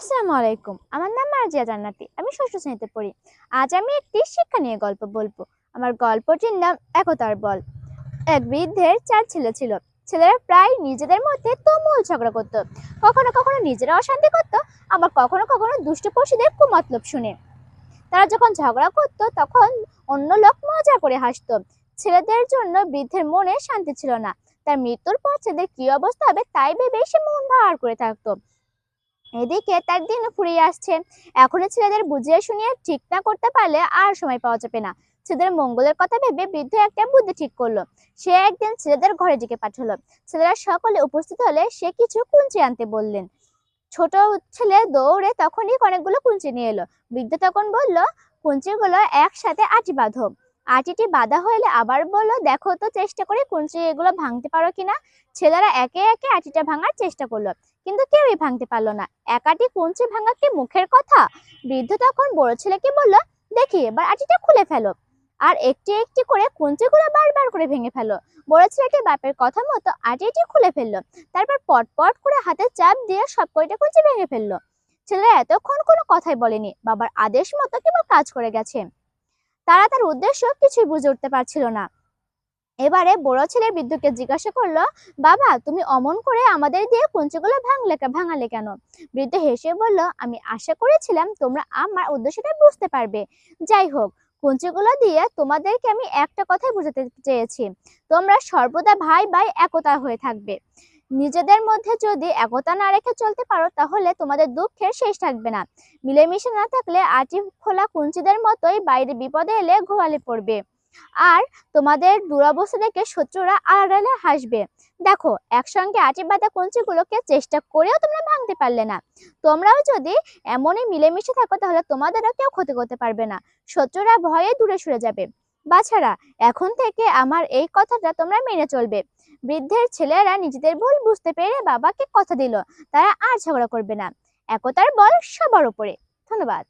আসসালামু আলাইকুম। আমার নাম মার্জিয়া জান্নাতি। আমি ষষ্ঠ শ্রেণীতে পড়ি। আজ আমি একটি শিক্ষা নিয়ে গল্প বলব। আমার গল্পটির নাম একতার বল। এক বৃদ্ধের চার ছেলে ছিল। ছেলেরা প্রায় নিজেদের মধ্যে তুমুল ঝগড়া করত। কখনো কখনো নিজেরা অশান্তি করত, আবার কখনো কখনো দুষ্ট পশুদের কুমতলব শুনে। তারা যখন ঝগড়া করত, তখন অন্য লোক মজা করে হাসতো। ছেলেদের জন্য বৃদ্ধের মনে শান্তি ছিল না। তার মৃত্যুর পর ছেলেদের কি অবস্থা হবে তাই ভেবে সে মন ভার করে থাকতো। এদিকে তার দিন ফুরিয়ে আসছে। এখনও ছেলেদের বুঝিয়ে শুনিয়ে ঠিক না করতে পারলে আর সময় পাওয়া যাবে না। ছেলেদের মঙ্গলের কথা ভেবে বৃদ্ধ একটা বুদ্ধি ঠিক করল। সে একদিন ছেলেদের ঘরে ডেকে পাঠালো। ছেলেরা সকলে উপস্থিত হলে সে কিছু কুঞ্চি আনতে বললেন। ছোট ছেলে দৌড়ে তখনই অনেকগুলো কুঞ্চি নিয়ে এলো। বৃদ্ধ তখন বলল, কুঞ্চিগুলো একসাথে আটি বাঁধো। আটিটি বাঁধা হলে আবার বলল, দেখো তো চেষ্টা করে কুঞ্চি এগুলো ভাঙতে পারো কিনা? ছেলেরা একে একে আটিটা ভাঙার চেষ্টা করল। কিন্তু কেউই ভাঙতে পারল না। একাটি কুঞ্চি ভাঙা কি মুখের কথা। বৃদ্ধ তখন বড় ছেলেকে বলল, দেখি, এবার আটিটা খুলে ফেলো। আর একটি একটি করে কুঞ্চিগুলো বারবার করে ভেঙে ফেলো। বড় ছেলেটি বাপের কথা মতো আটিটি খুলে ফেলল। তারপর পট পট করে হাতে চাপ দিয়ে সব কয়টা কুঞ্চি ভেঙে ফেলল। ছেলেরা এতক্ষণ কোনো কথাই বলেনি। বাবার আদেশ মতো কেবল কাজ করে গেছে। তারা তার উদ্দেশ্য কিছুই বুঝে উঠতে পারছিল না। এবারে বড় ছেলে বৃদ্ধকে জিজ্ঞাসা করল, বাবা, তুমি অমন করে আমাদের দিয়ে কুঞ্চিগুলো ভাঙলে ভাঙালে কেন? বৃদ্ধ হেসে বলল, আমি আশা করেছিলাম তোমরা আমার উদ্দেশ্যটা বুঝতে পারবে। যাই হোক কুঞ্চিগুলো দিয়ে তোমাদেরকে আমি একটা কথাই বোঝাতে চেয়েছি। তোমরা সর্বদা ভাই ভাই একতা হয়ে থাকবে। নিজেদের মধ্যে যদি একতা না রেখে চলতে পারো, তাহলে তোমাদের দুঃখের শেষ থাকবে না। মিলেমিশে না থাকলে আটি খোলা কুঞ্চিদের মতোই বাইরে বিপদে এলে ঘোয়ালে পড়বে। আর তোমাদের দুরবস্থা দেখে শত্রুরা আড়ালে হাসবে। দেখো, একসঙ্গে আটি বাঁধা কঞ্চিগুলোকে চেষ্টা করেও তোমরা ভাঙতে পারলে না। তোমরাও যদি এমনই মিলেমিশে থাকো, তাহলে তোমাদেরও কেউ ক্ষতি করতে পারবে না। শত্রুরা ভয়ে দূরে সরে যাবে। বাছারা, এখন থেকে আমার এই কথাটা তোমরা মেনে চলবে। বৃদ্ধের ছেলেরা নিজেদের ভুল বুঝতে পেরে বাবাকে কথা দিল। তারা আর ঝগড়া করবে না। একতার বল সবার উপরে। ধন্যবাদ।